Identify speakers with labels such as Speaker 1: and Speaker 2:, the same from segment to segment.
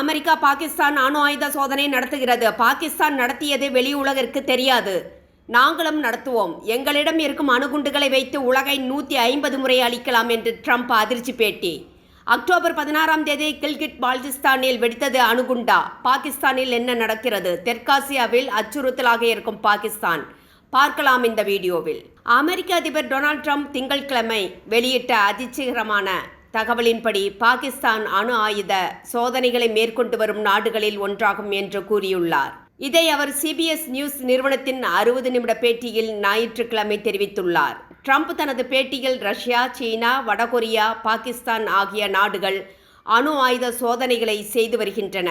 Speaker 1: America Pakistan அணு ஆயுத சோதனை நடத்துகிறது. பாகிஸ்தான் நடத்தியது வெளி உலகிற்கு தெரியாது. நாங்களும் நடத்துவோம். எங்களிடம் இருக்கும் அணுகுண்டுகளை வைத்து உலகை நூற்றி ஐம்பது முறை அளிக்கலாம் என்று ட்ரம்ப் அதிர்ச்சி பேட்டி. அக்டோபர் பதினாறாம் தேதி கில்கிட் பால்டிஸ்தானில் வெடித்தது அணுகுண்டா? பாகிஸ்தானில் என்ன நடக்கிறது? தெற்காசியாவில் அச்சுறுத்தலாக இருக்கும் பாகிஸ்தான். பார்க்கலாம் இந்த வீடியோவில். அமெரிக்க அதிபர் டொனால்ட் ட்ரம்ப் திங்கட்கிழமை வெளியிட்ட அதிர்ச்சிகரமான தகவலின்படி பாகிஸ்தான் அணு ஆயுத சோதனைகளை மேற்கொண்டு வரும் நாடுகளில் ஒன்றாகும் என்று கூறியுள்ளார். இதை அவர் சிபிஎஸ் நியூஸ் நிறுவனத்தின் அறுபது நிமிட பேட்டியில் ஞாயிற்றுக்கிழமை தெரிவித்துள்ளார். ட்ரம்ப் தனது பேட்டியில் ரஷ்யா சீனா வடகொரியா பாகிஸ்தான் ஆகிய நாடுகள் அணு ஆயுத சோதனைகளை செய்து வருகின்றன.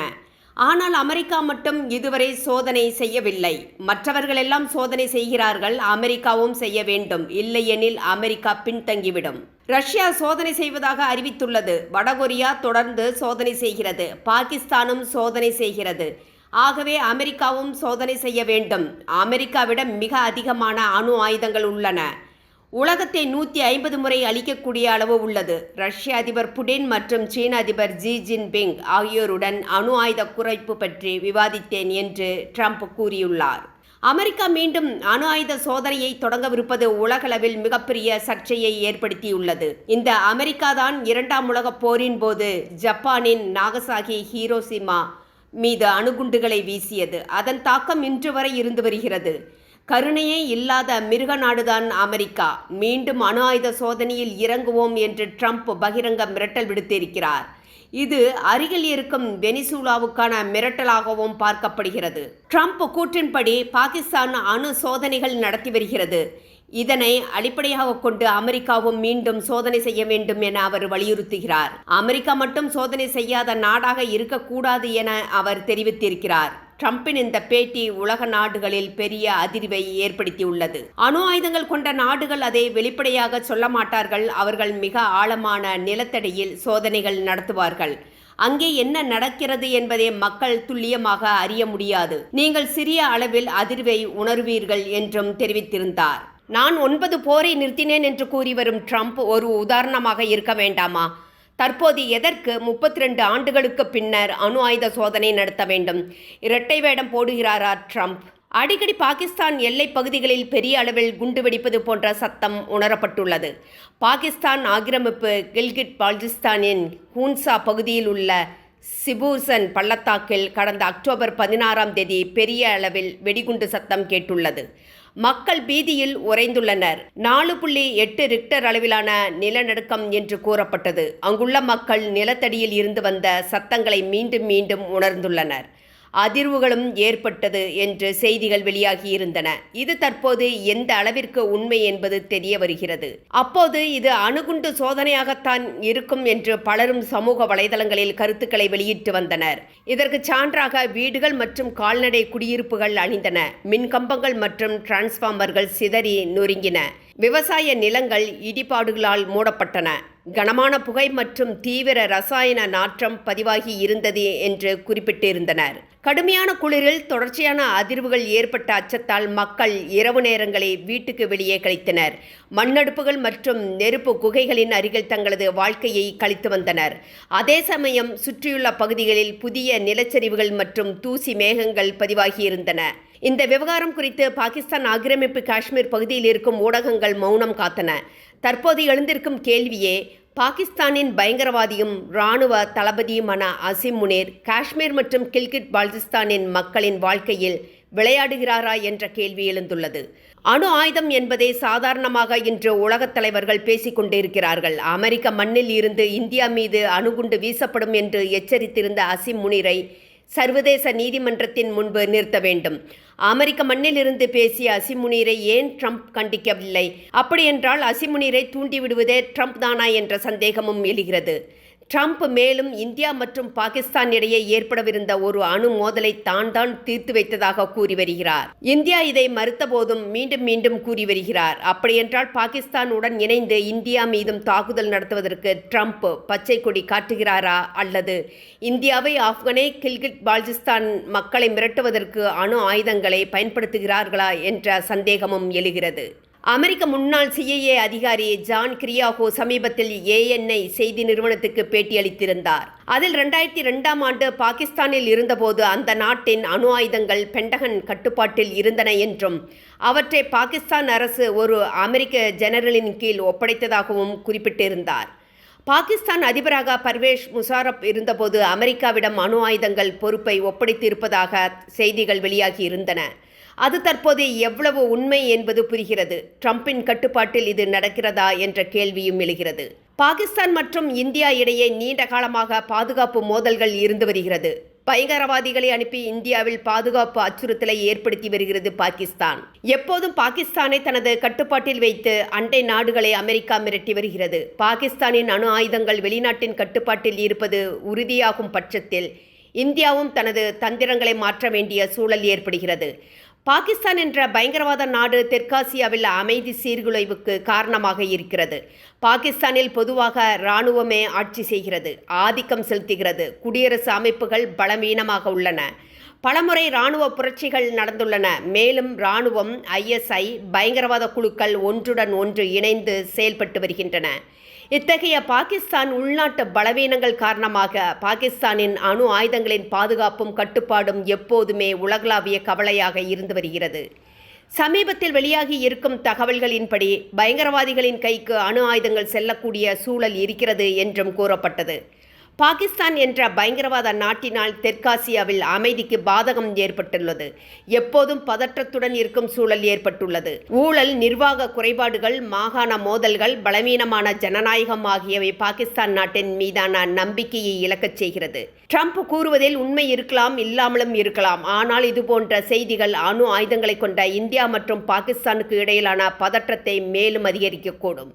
Speaker 1: ஆனால் அமெரிக்கா மட்டும் இதுவரை சோதனை செய்யவில்லை. மற்றவர்களெல்லாம் சோதனை செய்கிறார்கள் அமெரிக்காவும் செய்ய வேண்டும். இல்லையெனில் அமெரிக்கா பின்தங்கிவிடும். ரஷ்யா சோதனை செய்வதாக அறிவித்துள்ளது. வடகொரியா தொடர்ந்து சோதனை செய்கிறது. பாகிஸ்தானும் சோதனை செய்கிறது. ஆகவே அமெரிக்காவும் சோதனை செய்ய வேண்டும். அமெரிக்காவிடம் மிக அதிகமான அணு ஆயுதங்கள் உள்ளன. உலகத்தை நூற்றி ஐம்பது முறை அளிக்கக்கூடிய அளவு உள்ளது. ரஷ்ய அதிபர் புடின் மற்றும் சீன அதிபர் ஜி ஜின்பிங் ஆகியோருடன் அணு ஆயுத குறைப்பு பற்றி விவாதித்தேன் என்று ட்ரம்ப் கூறியுள்ளார். அமெரிக்கா மீண்டும் அணு ஆயுத சோதனையை தொடங்கவிருப்பது உலகளவில் மிகப்பெரிய சர்ச்சையை ஏற்படுத்தியுள்ளது. இந்த அமெரிக்கா தான் இரண்டாம் உலகப் போரின் போது ஜப்பானின் நாகசாகி ஹீரோசிமா மீது அணுகுண்டுகளை வீசியது. அதன் தாக்கம் இன்று வரை இருந்து வருகிறது. கருணையே இல்லாத மிருக நாடுதான் அமெரிக்கா. மீண்டும் அணு ஆயுத சோதனையில் இறங்குவோம் என்று ட்ரம்ப் பகிரங்க மிரட்டல் விடுத்திருக்கிறார். இது அருகில் இருக்கும் வெனிசூலாவுக்கான மிரட்டலாகவும் பார்க்கப்படுகிறது. ட்ரம்ப் கூற்றின்படி பாகிஸ்தான் அணு சோதனைகள் நடத்தி வருகிறது. இதனை அடிப்படையாக கொண்டு அமெரிக்காவும் மீண்டும் சோதனை செய்ய வேண்டும் என அவர் வலியுறுத்துகிறார். அமெரிக்கா மட்டும் சோதனை செய்யாத நாடாக இருக்கக்கூடாது என அவர் தெரிவித்திருக்கிறார். ட்ரம்பின் இந்த பேட்டி உலக நாடுகளில் பெரிய அதிர்வை ஏற்படுத்தியுள்ளது. அணு ஆயுதங்கள் கொண்ட நாடுகள் அதை வெளிப்படையாக சொல்ல மாட்டார்கள். அவர்கள் மிக ஆழமான நிலத்தடியில் சோதனைகள் நடத்துவார்கள். அங்கே என்ன நடக்கிறது என்பதை மக்கள் துல்லியமாக அறிய முடியாது. நீங்கள் சிறிய அளவில் அதிர்வை உணர்வீர்கள் என்றும் தெரிவித்திருந்தார். நான் ஒன்பது போரை நிறுத்தினேன் என்று கூறி வரும் ட்ரம்ப் ஒரு உதாரணமாக இருக்க வேண்டாமா? தற்போது எதற்கு முப்பத்தி ரெண்டு ஆண்டுகளுக்கு பின்னர் அணு ஆயுத சோதனை நடத்த வேண்டும்? இரட்டை வேடம் போடுகிறாரா ட்ரம்ப்? அடிக்கடி பாகிஸ்தான் எல்லை பகுதிகளில் பெரிய அளவில் குண்டு வெடிப்பது போன்ற சத்தம் உணரப்பட்டுள்ளது. பாகிஸ்தான் ஆக்கிரமிப்பு கில்கிட் பால்டிஸ்தானின் ஹூன்சா பகுதியில் உள்ள சிபூசன் பள்ளத்தாக்கில் கடந்த அக்டோபர் பதினாறாம் தேதி பெரிய அளவில் வெடிகுண்டு சத்தம் கேட்டுள்ளது. மக்கள் பீதியில் உறைந்துள்ளனர். நாலு புள்ளி எட்டு ரிக்டர் அளவிலான நிலநடுக்கம் என்று கூறப்பட்டது. அங்குள்ள மக்கள் நிலத்தடியில் இருந்து வந்த சத்தங்களை மீண்டும் மீண்டும் உணர்ந்துள்ளனர். அதிர்வுகளும் ஏற்பட்டது என்று செய்திகள் வெளியாகியிருந்தன. இது தற்போது எந்த அளவிற்கு உண்மை என்பது தெரிய வருகிறது. அப்போது இது அணுகுண்டு சோதனையாகத்தான் இருக்கும் என்று பலரும் சமூக வலைதளங்களில் கருத்துக்களை வெளியிட்டு வந்தனர். இதற்கு சான்றாக வீடுகள் மற்றும் கால்நடை குடியிருப்புகள் அழிந்தன மின்கம்பங்கள் மற்றும் டிரான்ஸ்ஃபார்மர்கள் சிதறி நொறுங்கின. விவசாய நிலங்கள் இடிபாடுகளால் மூடப்பட்டன. கனமான புகை மற்றும் தீவிர ரசாயன நாற்றம் பதிவாகி இருந்தது என்று குறிப்பிட்டிருந்தனர். கடுமையான குளிரில் தொடர்ச்சியான அதிர்வுகள் ஏற்பட்ட அச்சத்தால் மக்கள் இரவு நேரங்களை வீட்டுக்கு வெளியே கழித்தனர். மண்ணடுப்புகள் மற்றும் நெருப்பு குகைகளின் அருகில் தங்களது வாழ்க்கையை கழித்து வந்தனர். அதே சமயம் சுற்றியுள்ள பகுதிகளில் புதிய நிலச்சரிவுகள் மற்றும் தூசி மேகங்கள் பதிவாகியிருந்தன இந்த விவகாரம் குறித்து பாகிஸ்தான் ஆக்கிரமிப்பு காஷ்மீர் பகுதியில் இருக்கும் ஊடகங்கள் மௌனம் காத்தன. தற்போது எழுந்திருக்கும் கேள்வியே பாகிஸ்தானின் பயங்கரவாதியும் இராணுவ தளபதியுமான அசிம் முனீர் காஷ்மீர் மற்றும் கில்கிட் பால்டிஸ்தானின் மக்களின் வாழ்க்கையில் விளையாடுகிறாரா என்ற கேள்வி எழுந்துள்ளது. அணு ஆயுதம் என்பதை சாதாரணமாக இன்று உலகத் தலைவர்கள் பேசிக்கொண்டிருக்கிறார்கள் அமெரிக்க மண்ணில் இருந்து இந்தியா மீது அணுகுண்டு வீசப்படும் என்று எச்சரித்திருந்த அசிம் முனீரை சர்வதேச நீதிமன்றத்தின் முன்பு நிறுத்த வேண்டும். அமெரிக்க மண்ணிலிருந்து பேசிய அசிமுனீரை ஏன் ட்ரம்ப் கண்டிக்கவில்லை? அப்படியென்றால் அசிமுனீரை தூண்டிவிடுவதே ட்ரம்ப் தானா என்ற சந்தேகமும் எழுகிறது. ட்ரம்ப் மேலும் இந்தியா மற்றும் பாகிஸ்தான் இடையே ஏற்படவிருந்த ஒரு அணு மோதலை தான் தான் தீர்த்து வைத்ததாக கூறி வருகிறார். இந்தியா இதை மறுத்த போதும் மீண்டும் மீண்டும் கூறி வருகிறார். அப்படியென்றால் பாகிஸ்தானுடன் இணைந்து இந்தியா மீதும் தாக்குதல் நடத்துவதற்கு ட்ரம்ப் பச்சை கொடி காட்டுகிறாரா? அல்லது இந்தியாவை ஆப்கனே கில்கிட் பால்ஜிஸ்தான் மக்களை மிரட்டுவதற்கு அணு ஆயுதங்களை பயன்படுத்துகிறார்களா? என்ற சந்தேகமும் எழுகிறது. அமெரிக்க முன்னாள் சிஐஏ அதிகாரி ஜான் கிரியாகோ சமீபத்தில் ஏஎன்ஐ செய்தி நிறுவனத்துக்கு பேட்டியளித்திருந்தார். அதில் ரெண்டாயிரத்தி ரெண்டாம் ஆண்டு பாகிஸ்தானில் இருந்தபோது அந்த நாட்டின் அணு ஆயுதங்கள் பென்டகன் கட்டுப்பாட்டில் இருந்தன என்றும் அவற்றை பாகிஸ்தான் அரசு ஒரு அமெரிக்க ஜெனரலின் கீழ் ஒப்படைத்ததாகவும் குறிப்பிட்டிருந்தார். பாகிஸ்தான் அதிபராக பர்வேஷ் முஷாரப் இருந்தபோது அமெரிக்காவிடம் அணு ஆயுதங்கள் பொறுப்பை ஒப்படைத்திருப்பதாக செய்திகள் வெளியாகி இருந்தன. அது தற்போது எவ்வளவு உண்மை என்பது புரிகிறது. ட்ரம்பின் கட்டுப்பாட்டில் இது நடக்கிறதா என்ற கேள்வியும் எழுகிறது. பாகிஸ்தான் மற்றும் இந்தியா இடையே நீண்ட காலமாக பாதுகாப்பு மோதல்கள் இருந்து வருகிறது. பயங்கரவாதிகளை அனுப்பி இந்தியாவில் பாதுகாப்பு அச்சுறுத்தலை ஏற்படுத்தி வருகிறது பாகிஸ்தான். எப்போதும் பாகிஸ்தானை தனது கட்டுப்பாட்டில் வைத்து அண்டை நாடுகளை அமெரிக்கா மிரட்டி வருகிறது. பாகிஸ்தானின் அணு ஆயுதங்கள் வெளிநாட்டின் கட்டுப்பாட்டில் இருப்பது உறுதியாகும் பட்சத்தில் இந்தியாவும் தனது தந்திரங்களை மாற்ற வேண்டிய சூழல் ஏற்படுகிறது. பாகிஸ்தான் என்ற பயங்கரவாத நாடு தெற்காசியாவில் அமைதி சீர்குலைவுக்கு காரணமாக இருக்கிறது. பாகிஸ்தானில் பொதுவாக இராணுவமே ஆட்சி செய்கிறது. ஆதிக்கம் செலுத்துகிறது. குடியரசு அமைப்புகள் பலவீனமாக உள்ளன. பலமுறை இராணுவ புரட்சிகள் நடந்துள்ளன. மேலும் இராணுவம் ஐஎஸ்ஐ பயங்கரவாத குழுக்கள் ஒன்றுடன் ஒன்று இணைந்து செயல்பட்டு வருகின்றன. இத்தகைய பாகிஸ்தான் உள்நாட்டு பலவீனங்கள் காரணமாக பாகிஸ்தானின் அணு ஆயுதங்களின் பாதுகாப்பும் கட்டுப்பாடும் எப்போதுமே உலகளாவிய கவலையாக இருந்து வருகிறது. சமீபத்தில் வெளியாகி இருக்கும் தகவல்களின்படி பயங்கரவாதிகளின் கைக்கு அணு ஆயுதங்கள் செல்லக்கூடிய சூழல் இருக்கிறது என்றும் கூறப்பட்டது. பாகிஸ்தான் என்ற பயங்கரவாத நாட்டினால் தெற்காசியாவில் அமைதிக்கு பாதகம் ஏற்பட்டுள்ளது. எப்போதும் பதற்றத்துடன் இருக்கும் சூழல் ஏற்பட்டுள்ளது. ஊழல் நிர்வாக குறைபாடுகள் மாகாண மோதல்கள் பலவீனமான ஜனநாயகம் ஆகியவை பாகிஸ்தான் நாட்டின் மீதான நம்பிக்கையை இழக்கச் செய்கிறது. ட்ரம்ப் கூறுவதில் உண்மை இருக்கலாம் இல்லாமலும் இருக்கலாம். ஆனால் இதுபோன்ற செய்திகள் அணு ஆயுதங்களை கொண்ட இந்தியா மற்றும் பாகிஸ்தானுக்கு இடையிலான பதற்றத்தை மேலும் அதிகரிக்கக்கூடும்.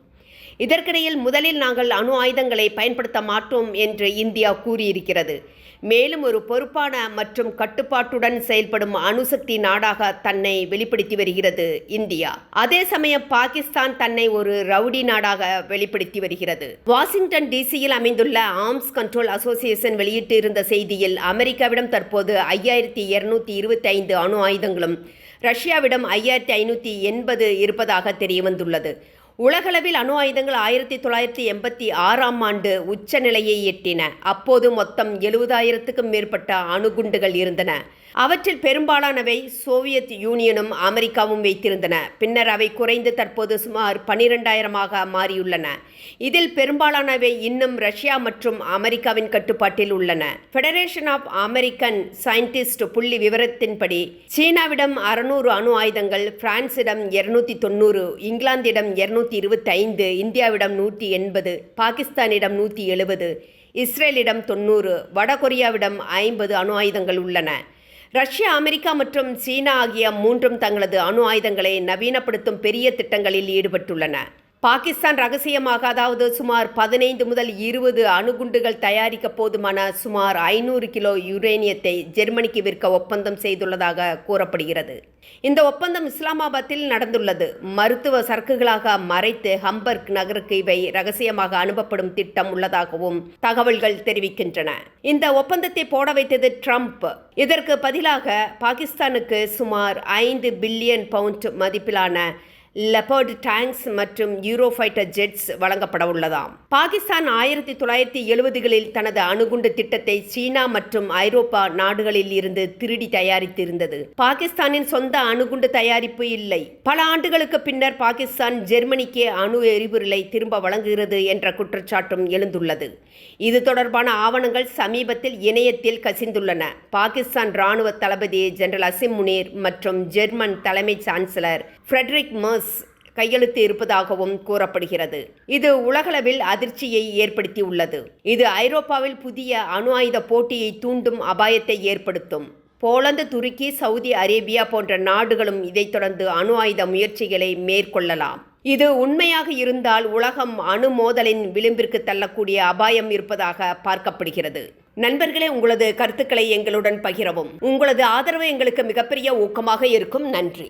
Speaker 1: இதற்கிடையில் முதலில் நாங்கள் அணு ஆயுதங்களை பயன்படுத்த மாட்டோம் என்று இந்தியா கூறியிருக்கிறது. மேலும் ஒரு பொறுப்பான மற்றும் கட்டுப்பாட்டுடன் செயல்படும் அணுசக்தி நாடாக தன்னை வெளிப்படுத்தி வருகிறது இந்தியா. அதே சமயம் பாகிஸ்தான் தன்னை ஒரு ரவுடி நாடாக வெளிப்படுத்தி வருகிறது. வாஷிங்டன் டிசியில் அமைந்துள்ள ஆர்ம்ஸ் கண்ட்ரோல் அசோசியேஷன் வெளியிட்டு இருந்த செய்தியில் அமெரிக்காவிடம் தற்போது ஐயாயிரத்தி இருநூத்தி இருபத்தி ஐந்து அணு ஆயுதங்களும் ரஷ்யாவிடம் ஐயாயிரத்தி ஐநூற்றி எண்பது இருப்பதாக தெரியவந்துள்ளது. உலகளவில் அணு ஆயுதங்கள் ஆயிரத்தி தொள்ளாயிரத்தி எண்பத்தி ஆறாம் ஆண்டு உச்சநிலையை எட்டின. அப்போது மொத்தம் எழுபதாயிரத்துக்கும் மேற்பட்ட அணுகுண்டுகள் இருந்தன. அவற்றில் பெரும்பாலானவை சோவியத் யூனியனும் அமெரிக்காவும் வைத்திருந்தன. பின்னர் அவை குறைந்து தற்போது சுமார் பனிரெண்டாயிரமாக மாறியுள்ளன. இதில் பெரும்பாலானவை இன்னும் ரஷ்யா மற்றும் அமெரிக்காவின் கட்டுப்பாட்டில் உள்ளன. ஃபெடரேஷன் ஆஃப் அமெரிக்கன் சயின்டிஸ்ட் புள்ளி விவரத்தின்படி சீனாவிடம் அறுநூறு அணு ஆயுதங்கள் பிரான்சிடம் இருநூத்தி தொண்ணூறு இங்கிலாந்திடம் இருநூத்தி இருநூற்றி ஐந்து இந்தியாவிடம் நூற்றி எண்பது பாகிஸ்தானிடம் நூற்றி எழுபது இஸ்ரேலிடம் தொண்ணூறு வடகொரியாவிடம் ஐம்பது அணு ஆயுதங்கள் உள்ளன. ரஷ்யா அமெரிக்கா மற்றும் சீனா ஆகிய மூன்றும் தங்களது அணு ஆயுதங்களை நவீனப்படுத்தும் பெரிய திட்டங்களில் ஈடுபட்டுள்ளன. பாகிஸ்தான் ரகசியமாக அதாவது சுமார் பதினைந்து முதல் இருபது அணுகுண்டுகள் தயாரிக்க போதுமான சுமார் ஐநூறு கிலோ யுரேனியத்தை ஜெர்மனிக்கு விற்க ஒப்பந்தம் செய்துள்ளதாக கூறப்படுகிறது. இந்த ஒப்பந்தம் இஸ்லாமாபாத்தில் நடந்துள்ளது. மருத்துவ சரக்குகளாக மறைத்து ஹம்பர்க் நகருக்கு இவை ரகசியமாக அனுப்பப்படும் திட்டம் உள்ளதாகவும் தகவல்கள் தெரிவிக்கின்றன. இந்த ஒப்பந்தத்தை போட வைத்தது ட்ரம்ப். இதற்கு பதிலாக பாகிஸ்தானுக்கு சுமார் ஐந்து பில்லியன் பவுண்ட் மதிப்பிலான லெபர்ட் டேங்க்ஸ் மற்றும் யூரோஃபைட்டர் ஜெட்ஸ் வழங்கப்பட உள்ளதாம். பாகிஸ்தான் ஆயிரத்தி தொள்ளாயிரத்தி எழுபதுகளில் தனது அணுகுண்டு திட்டத்தை சீனா மற்றும் ஐரோப்பா நாடுகளில் இருந்து திருடி தயாரித்திருந்தது. பாகிஸ்தானின் சொந்த அணுகுண்டு தயாரிப்பு இல்லை. பல ஆண்டுகளுக்கு பின்னர் பாகிஸ்தான் ஜெர்மனிக்கு அணு எரிபொருளை திரும்ப வழங்குகிறது என்ற குற்றச்சாட்டும் எழுந்துள்ளது. இது தொடர்பான ஆவணங்கள் சமீபத்தில் இணையத்தில் கசிந்துள்ளன. பாகிஸ்தான் ராணுவ தளபதி ஜெனரல் அசிம் முனீர் மற்றும் ஜெர்மன் தலைமை சான்சலர் ஃப்ரெட்ரிக் மர்ஸ் கையெழுத்து இருப்பதாகவும் கூறப்படுகிறது. இது உலகளவில் அதிர்ச்சியை ஏற்படுத்தியுள்ளது. இது ஐரோப்பாவில் புதிய அணு ஆயுத போட்டியை தூண்டும் அபாயத்தை ஏற்படுத்தும். போலந்து துருக்கி சவுதி அரேபியா போன்ற நாடுகளும் இதைத் தொடர்ந்து அணு ஆயுத முயற்சிகளை மேற்கொள்ளலாம். இது உண்மையாக இருந்தால் உலகம் அணு மோதலின் விளிம்பிற்கு தள்ளக்கூடிய அபாயம் இருப்பதாக பார்க்கப்படுகிறது. நண்பர்களே உங்களது கருத்துக்களை எங்களுடன் பகிரவும். உங்களது ஆதரவு எங்களுக்கு மிகப்பெரிய ஊக்கமாக இருக்கும். நன்றி.